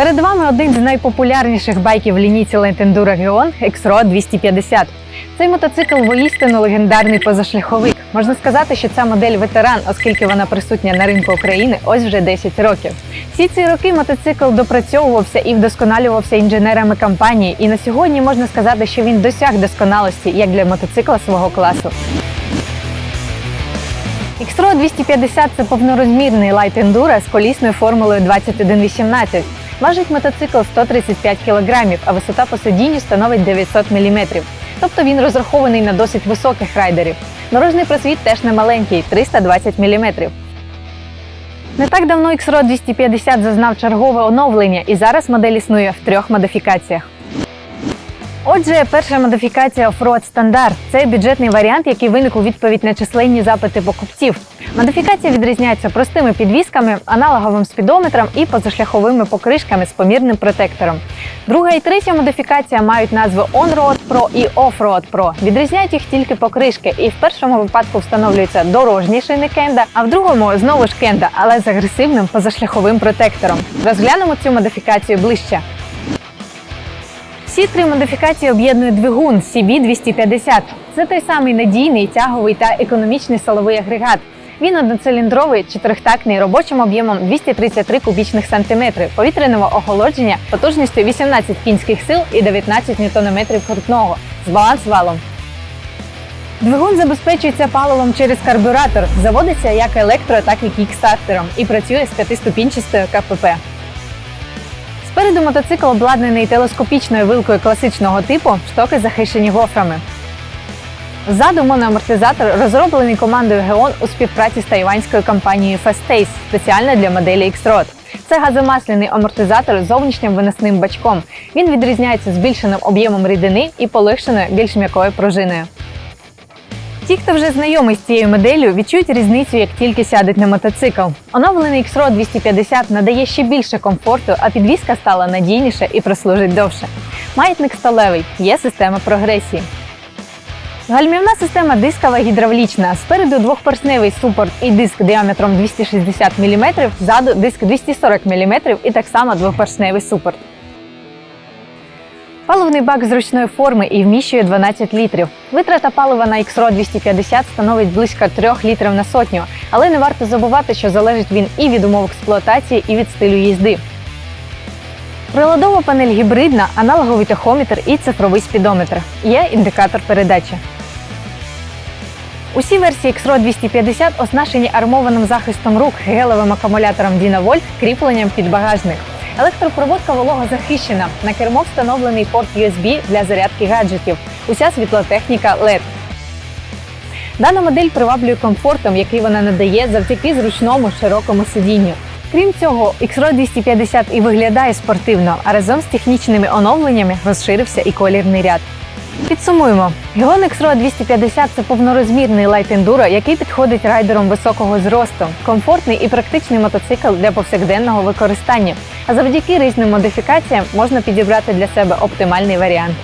Перед вами один з найпопулярніших байків в лінійці Enduro Geon X-Road 250. Цей мотоцикл воістину легендарний позашляховик. Можна сказати, що ця модель ветеран, оскільки вона присутня на ринку України ось вже 10 років. Всі ці роки мотоцикл допрацьовувався і вдосконалювався інженерами компанії, і на сьогодні можна сказати, що він досяг досконалості як для мотоцикла свого класу. X-Road 250 – це повнорозмірний лайт ендуро з колісною формулою 2118. Важить мотоцикл 135 кг, а висота по сидінню становить 900 мм. Тобто він розрахований на досить високих райдерів. Дорожній просвіт теж не маленький 320 мм. Не так давно X-Road 250 зазнав чергове оновлення, і зараз модель існує в трьох модифікаціях. Отже, перша модифікація Offroad Standard – це бюджетний варіант, який виник у відповідь на численні запити покупців. Модифікація відрізняється простими підвісками, аналоговим спідометром і позашляховими покришками з помірним протектором. Друга і третя модифікація мають назви On-Road Pro і Off-Road Pro. Відрізняють їх тільки покришки, і в першому випадку встановлюється дорожній шини кенда, а в другому знову ж кенда, але з агресивним позашляховим протектором. Розглянемо цю модифікацію ближче. Всі три модифікації об'єднує двигун CB250. Це той самий надійний, тяговий та економічний силовий агрегат. Він одноциліндровий, чотирихтактний робочим об'ємом 233 кубічних сантиметри, повітряного охолодження потужністю 18 кінських сил і 19 ньютонометрів крутного з баланс-валом. Двигун забезпечується паливом через карбюратор, заводиться як електро, так і кікстартером і працює з п'ятиступінчастою КПП. Спереду мотоцикл обладнаний телескопічною вилкою класичного типу, штоки захищені гофрами. Ззаду моноамортизатор розроблений командою Geon у співпраці з тайванською компанією Fastace спеціально для моделі X-Road. Це газомасляний амортизатор з зовнішнім виносним бачком. Він відрізняється збільшеним об'ємом рідини і полегшеною більш м'якою пружиною. Ті, хто вже знайомий з цією моделлю, відчують різницю, як тільки сядуть на мотоцикл. Оновлений X-Road 250 надає ще більше комфорту, а підвізка стала надійніше і прослужить довше. Маятник сталевий, є система прогресії. Гальмівна система дискова гідравлічна. Спереду двохпоршневий супорт і диск діаметром 260 мм, ззаду диск 240 мм і так само двохпоршневий супорт. Паливний бак зручної форми і вміщує 12 літрів. Витрата палива на X-Road 250 становить близько 3 літрів на сотню, але не варто забувати, що залежить він і від умов експлуатації, і від стилю їзди. Приладова панель гібридна, аналоговий тахометр і цифровий спідометр. Є індикатор передачі. Усі версії X-Road 250 оснащені армованим захистом рук, гелевим акумулятором Dynavolt, кріпленням під багажник. Електропроводка вологозахищена. На кермо встановлений порт USB для зарядки гаджетів. Уся світлотехніка LED. Дана модель приваблює комфортом, який вона надає завдяки зручному широкому сидінню. Крім цього, X-Road 250 і виглядає спортивно, а разом з технічними оновленнями розширився і колірний ряд. Підсумуємо, Geon X-Road 250 – це повнорозмірний лайт-ендуро, який підходить райдерам високого зросту, комфортний і практичний мотоцикл для повсякденного використання. А завдяки різним модифікаціям можна підібрати для себе оптимальний варіант.